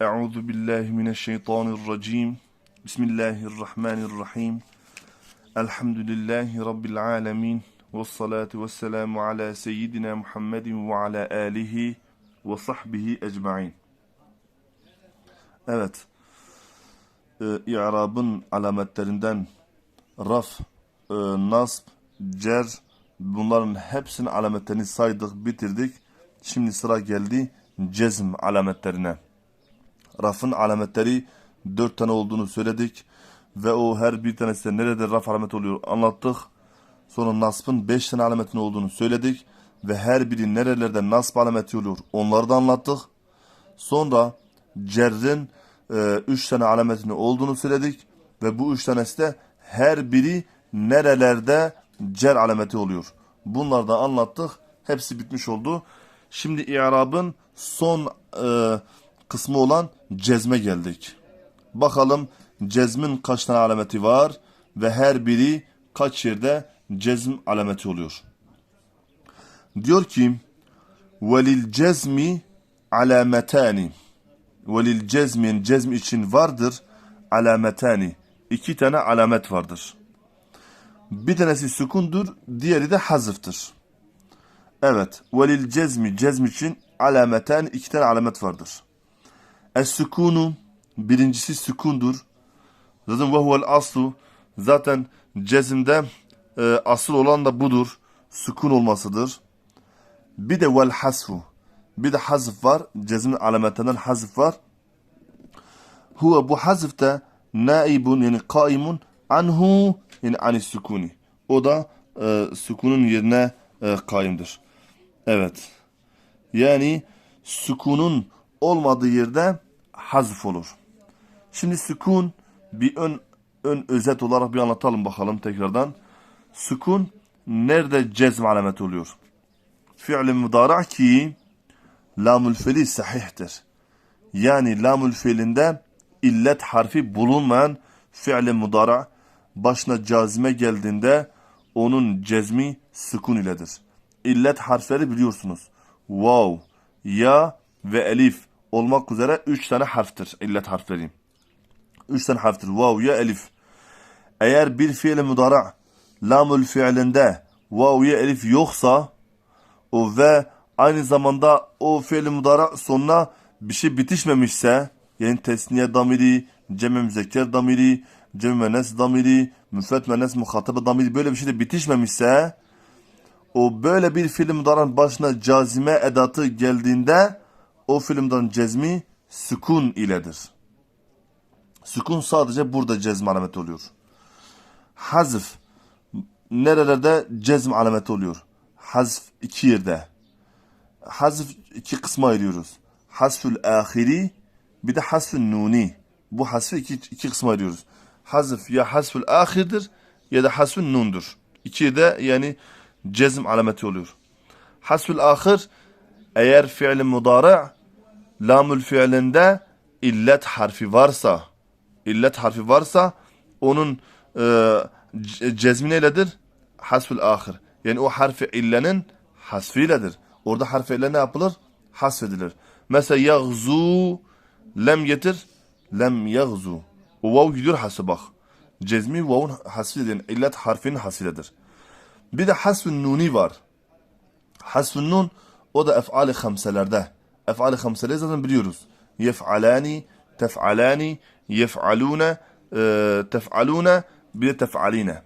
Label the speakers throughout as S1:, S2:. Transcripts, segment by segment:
S1: Euzu billahi mineşşeytanirracim. Bismillahirrahmanirrahim. Elhamdülillahi rabbil alamin. Ves salatu vesselamu ala seyyidina Muhammedin ve ala alihi ve sahbihi ecmaîn. Evet. Ee, İ'rabın alametlerinden raf, e, nasb, cer bunların hepsinin alametlerini saydık, bitirdik. Şimdi sıra geldi cezm alametlerine. Rafın alametleri dört tane olduğunu söyledik. Ve o her bir tanesi de nerede raf alameti oluyor anlattık. Sonra nasbın beş tane alametinin olduğunu söyledik. Ve her biri nerelerde nasb alameti oluyor onları da anlattık. Sonra cerrin e, üç tane alametinin olduğunu söyledik. Ve bu üç tanesi de her biri nerelerde cer alameti oluyor. Bunları da anlattık. Hepsi bitmiş oldu. Şimdi i'rabın son e, kısmı olan cezme geldik. Bakalım cezmin kaç tane alameti var ve her biri kaç yerde cezm alameti oluyor. Diyor ki velil cezmi alametani velil cezmin cezm için vardır alametani iki tane alamet vardır. Bir tanesi sükundur, diğeri de hazıftır. Evet. Velil cezmi cezm için alameten iki tane alamet vardır. Es-sükunu birincisi sükundur. Zaten ve huvel aslu zaten cezimde e, asıl olan da budur. Sükun olmasıdır. Bir de vel hasfu. Bir de hazf var. Cezmin alametlerinden hazf var. Huve bu hazf da naibun yani kaimun anhu yani anis sükuni. O da e, sükunun yerine e, kaimdir. Evet. Yani sükunun olmadığı yerde hazf olur. Şimdi sükun bir ön ön özet olarak bir anlatalım bakalım tekrardan. Sükun nerede cezm alameti oluyor? Fi'l-i mudara ki lamül feli sahihtir. Yani lamül fiilinde illet harfi bulunmayan fi'l-i mudara başına cazime geldiğinde onun cezmi sükun iledir. İllet harfleri biliyorsunuz. Vav, ya ve elif olmak üzere üç tane harftir illet harfleri. Üç tane harftir. Vav, ya, elif. Eğer bir fiil mudara lamül fiilinde vav, ya, elif yoksa o ve aynı zamanda o fiil mudara sonuna bir şey bitişmemişse yani tesniye damiri, cem-i müzekker damiri, cem-i menes damiri, müfret menes muhatabı damiri böyle bir şey de bitişmemişse o böyle bir filmdarın başına cazime edatı geldiğinde o filmden cezmi sükun iledir. Sükun sadece burada cezm alameti oluyor. Hazf nerelerde cezm alameti oluyor? Hazf iki yerde. Hazf iki kısma ayırıyoruz. Hasfül ahiri bir de hasfül nuni. Bu hasfı iki, iki kısma ayırıyoruz. Hazf ya hasfül ahirdir ya da hasfül nundur. İki de yani cezm alameti oluyor. Hasfül ahir eğer fiil mudara lamül fiilinde illet harfi varsa illet harfi varsa onun e, cezmi neyledir? Hasfül ahir. Yani o harfi illenin hasfiyledir. Orada harfi ille ne yapılır? Hasfedilir. Mesela yagzu lem getir. Lem yagzu. O vav gidiyor hasfe bak. Cezmi vavun hasfidir. Yani illet harfinin hasfiledir. Bir de hasfün nuni var. Hasfün nun o da ef'ali hamselerde. Ef'ali hamseleri zaten biliyoruz. Yef'alani, tef'alani, yef'alune, tef'alune, bir tef'aline.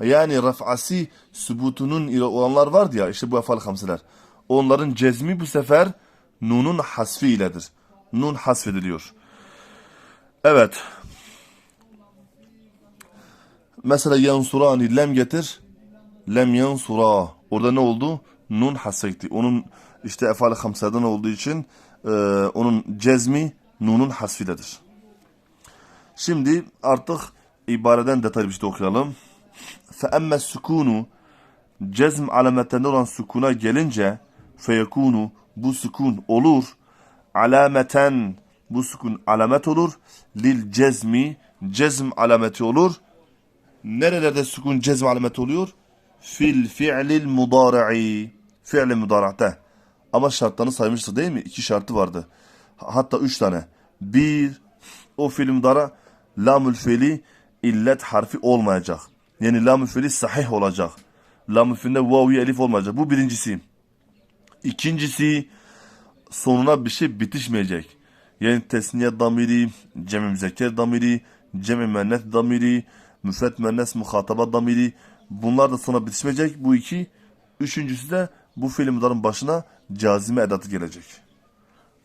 S1: Yani raf'asi sübutunun ile olanlar vardı ya işte bu ef'ali hamseler. Onların cezmi bu sefer nunun hasfi iledir. Nun hasfediliyor. Evet. Mesela yansurani lem getir lem yansura. Orada ne oldu? Nun hasfetti. Onun işte efali hamsadan olduğu için e, onun cezmi nunun hasfidedir. Şimdi artık ibareden detaylı bir şey okuyalım. Fe emme sükunu cezm alametlerinde olan sükuna gelince feyekunu bu sükun olur alameten bu sükun alamet olur lil cezmi cezm alameti olur nerelerde sükun cezm alameti oluyor fil fi'lil mudari'i fi'li mudara'te. Ama şartlarını saymıştık değil mi? İki şartı vardı. Hatta üç tane. Bir, o fiil mudara lamül fiili illet harfi olmayacak. Yani lamül fiili sahih olacak. Lamül fiilinde vav elif olmayacak. Bu birincisi. İkincisi sonuna bir şey bitişmeyecek. Yani tesniye damiri, cem-i müzekker damiri, cem-i müennes damiri, müfret müennes muhataba damiri. Bunlar da sona bitişmeyecek. Bu iki. Üçüncüsü de bu fiil mudarın başına cazime edatı gelecek.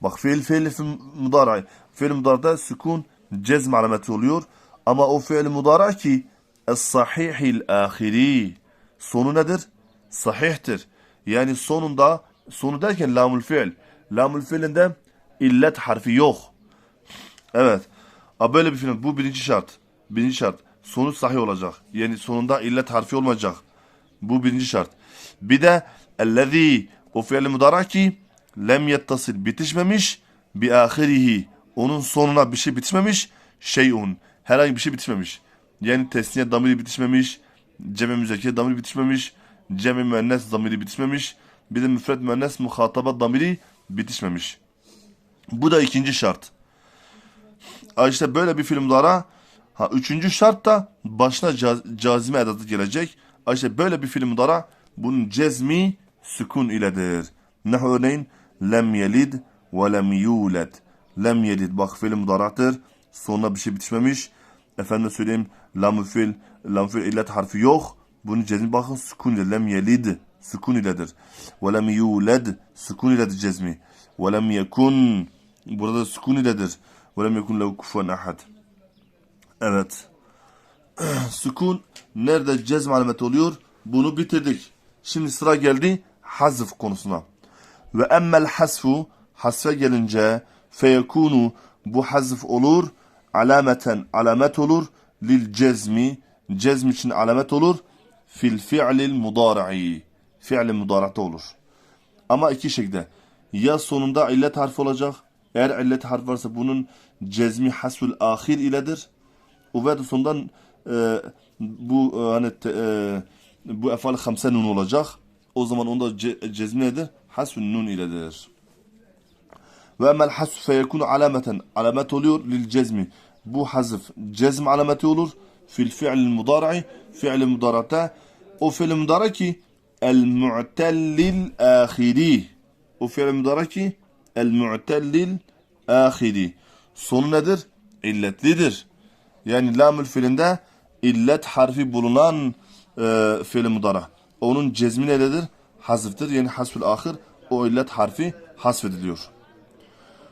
S1: Bak fiil fiil fi mudara. Fiil mudarda sükun cezm alameti oluyor. Ama o fiil mudara ki es-sahihil ahiri. Sonu nedir? Sahihtir. Yani sonunda sonu derken lamul fiil. Lamul fiilinde illet harfi yok. Evet. A böyle bir fiil. Bu birinci şart. Birinci şart. Sonu sahih olacak. Yani sonunda illet harfi olmayacak. Bu birinci şart. Bir de ellezî o fiil mudara ki lem yettasıl bitişmemiş bi ahirihi onun sonuna bir şey bitişmemiş şeyun herhangi bir şey bitişmemiş. Yani tesniye damiri bitişmemiş, cem-i damiri bitişmemiş, cem-i müennes damiri bitişmemiş, bir de müfred müennes muhataba damiri bitişmemiş. Bu da ikinci şart. İşte böyle bir filmlara ha üçüncü şart da başına caz- cazime edatı gelecek. İşte böyle bir filmlara bunun cezmi sükun iledir. Ne örneğin lem yelid ve lem yulad. Lem yelid bak fiil mudaraktır. Sonuna bir şey bitişmemiş. Efendim söyleyeyim lam fiil lam fiil illet harfi yok. Bunun cezmi bakın sükun ile lem yelid sükun iledir. Ve lem yulad sükun iledir cezmi. Ve lem yekun burada sükun iledir. Ve lem yekun lehu kufuven ahad. Evet. Sükun nerede cezm alameti oluyor? Bunu bitirdik. Şimdi sıra geldi hazf konusuna. Ve emmel hasfu hasfe gelince feyekunu bu hazf olur alameten alamet olur lil cezmi cezm için alamet olur fil fi'lil mudari'i fi'lil mudara'ta olur. Ama iki şekilde ya sonunda illet harfi olacak eğer illet harfi varsa bunun cezmi hasfül ahir iledir ve sondan e, bu e, hani e, bu efal hamse nun olacak. O zaman onda ce, cezmi nedir? Hasfün nun iledir. Ve emel hasf feyekunu alameten alamet oluyor lil cezmi. Bu hazf cezm alameti olur. Fil fi'l mudari'i fi'l mudarata o fi'l mudara ki el mu'tellil ahiri. O fi'l mudara ki el mu'tellil ahiri. Sonu nedir? İlletlidir. Yani lamül fiilinde illet harfi bulunan e, fiil mudara. Onun cezmi nedir? Hazıftır. Yani hasfül ahir o illet harfi hasfediliyor.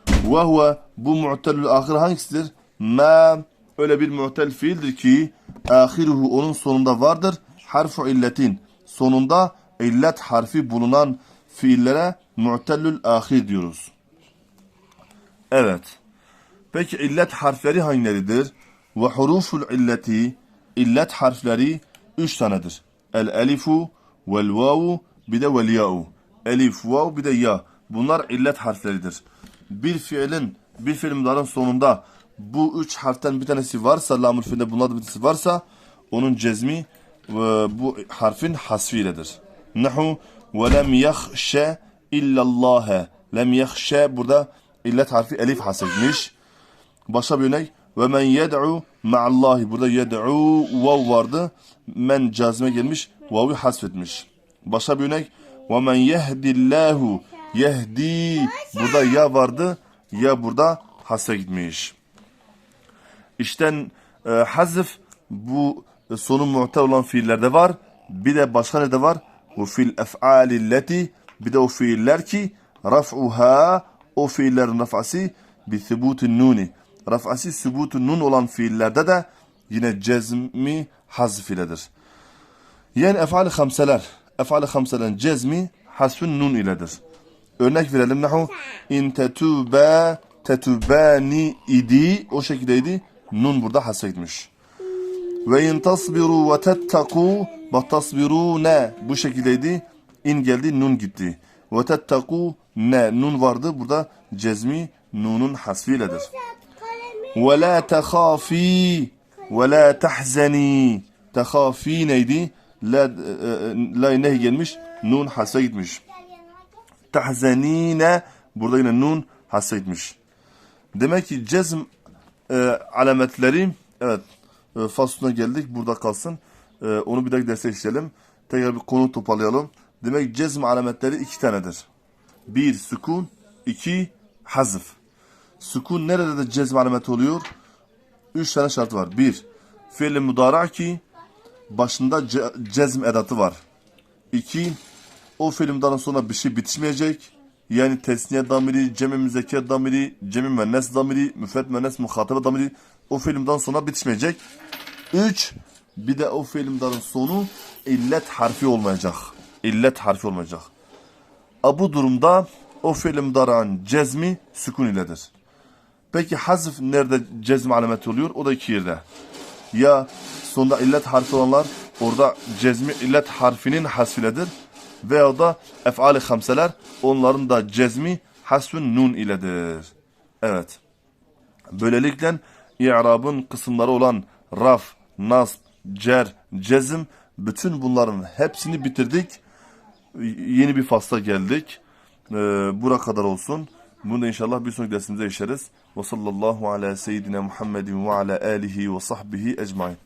S1: Ve huve bu mu'tellül ahir hangisidir? Ma öyle bir mu'tel fiildir ki ahiruhu onun sonunda vardır. Harfu illetin. Sonunda illet harfi bulunan fiillere mu'tellül ahir diyoruz. Evet. Peki illet harfleri hangileridir? Ve huruful illeti illet harfleri üç tanedir. El elifu vel vavu bir de vel ya'u. Elif, vav bir de ya. Bunlar illet harfleridir. Bir fiilin, bir fiilimlerin sonunda bu üç harften bir tanesi varsa, lamül fiilinde bunlardan bir tanesi varsa onun cezmi ve bu harfin hasfiyledir. Nahu ve lem yahşe illallâhe. Lem yahşe burada illet harfi elif hasfedilmiş. Başka bir örnek. Ve men yed'u ma'allahi. Burada yed'u vav vardı. Men cazime gelmiş. Vav'ı hasfetmiş. Başka bir örnek. Ve men yehdillahu. Yehdi. Burada ya vardı. Ya burada hasfe gitmiş. İşten e, hazf bu e, sonu muhtel olan fiillerde var. Bir de başka ne de var? Bu fil ef'alilleti bir de o fiiller ki raf'uha o fiillerin raf'ası bi thubutin nuni. Raf'ası sübutun nun olan fiillerde de yine cezmi hazf iledir. Yani ef'al-i hamseler, ef'al-i hamselerin cezmi hasfün nun iledir. Örnek verelim nahu in tetube tetubani idi o şekildeydi. Nun burada hasfetmiş. Ve in tasbiru ve tettaku bak tasbiru ne bu şekildeydi. İn geldi nun gitti. Ve tettaku ne nun vardı burada cezmi nunun hasfiyledir. Ve la tehafi ve la tahzeni tehafi neydi? La, e, la ne gelmiş? Nun hasfe gitmiş. Tahzenine burada yine nun hasfe gitmiş. Demek ki cezm e, alametleri evet e, faslına geldik burada kalsın. E, onu bir dahaki derse işleyelim. Tekrar bir konu toparlayalım. Demek cezm alametleri iki tanedir. Bir sükun, iki hazf. Sükun nerede de cezm alameti oluyor? Üç tane şart var. Bir, fiil mudara ki başında ce- cezm edatı var. İki, o fiilimden sonra bir şey bitişmeyecek. Yani tesniye damiri, cemi müzekker damiri, cemi müennes damiri, müfret müennes muhatabe damiri o fiilimden sonra bitişmeyecek. Üç, bir de o fiilimden sonu illet harfi olmayacak. İllet harfi olmayacak. Bu durumda o mudara'nın cezmi sükun iledir. Peki hazf nerede cezm alameti oluyor? O da iki yerde. Ya sonunda illet harfi olanlar orada cezmi illet harfinin hasfiledir. Veya da ef'ali hamseler onların da cezmi hasfün nun iledir. Evet. Böylelikle i'rabın kısımları olan raf, nasb, cer, cezm bütün bunların hepsini bitirdik. Yeni bir fasla geldik. Ee, bura kadar olsun. Bunu da inşallah bir sonraki dersimizde işleriz. Ve sallallahu ala seyyidina Muhammedin ve ala alihi ve sahbihi ecmain.